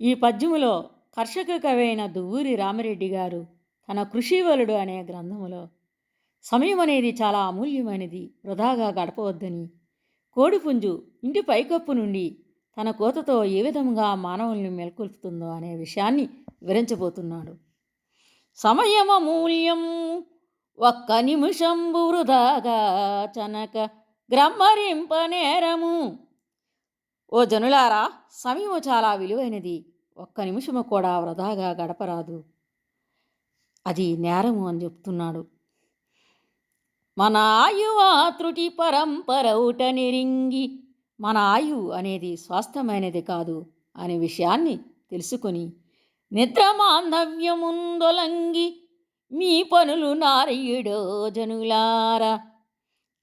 ఈ పద్యములో కర్షక కవి అయిన దువ్వూరి రామిరెడ్డి గారు తన కృషివలుడు అనే గ్రంథములో సమయం అనేది చాలా అమూల్యమైనది వృధాగా గడపవద్దని కోడిపుంజు ఇంటి పైకప్పు నుండి తన కోతతో ఏ విధంగా మానవుల్ని మేల్కొల్పుతుందో అనే విషయాన్ని వివరించబోతున్నాడు. సమయమూల్యం ఒక్క నిమిషంబు వృధాగా చనక గ్రమ్మరింపనేరము ఓ జనులారా సమయము చాలా విలువైనది. ఒక్క నిమిషము కూడా వృధాగా గడపరాదు. అది నేరము అని చెప్తున్నాడు. మన ఆయువా త్రుటి పరంపరౌట నిరింగి మన ఆయు అనేది స్వాస్థ్యమైనది కాదు అనే విషయాన్ని తెలుసుకొని నిద్ర మాంధవ్యముందొలంగి మీ పనులు నారయుడో జనులారా.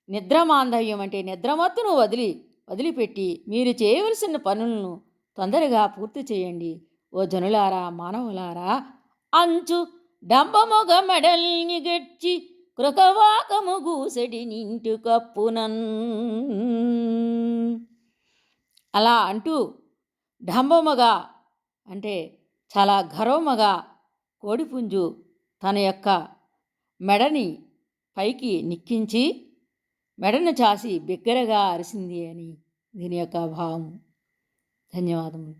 నిద్ర మాంధవ్యం అంటే నిద్రమత్తును వదిలి వదిలిపెట్టి మీరు చేయవలసిన పనులను తొందరగా పూర్తి చేయండి. ఓ జనులారా మానవులారా అంచు డంబమొగ మెడల్ని గెచ్చి కృకవాకము గూసడి నింటు కప్పునన్. అలా అంటూ డంబముగా అంటే చాలా గర్వముగా కోడిపుంజు తన యొక్క మెడని పైకి నిక్కించి మెడను చాసి బిగ్గరగా అరిసింది అని దీని యొక్క భావం. ధన్యవాదములు.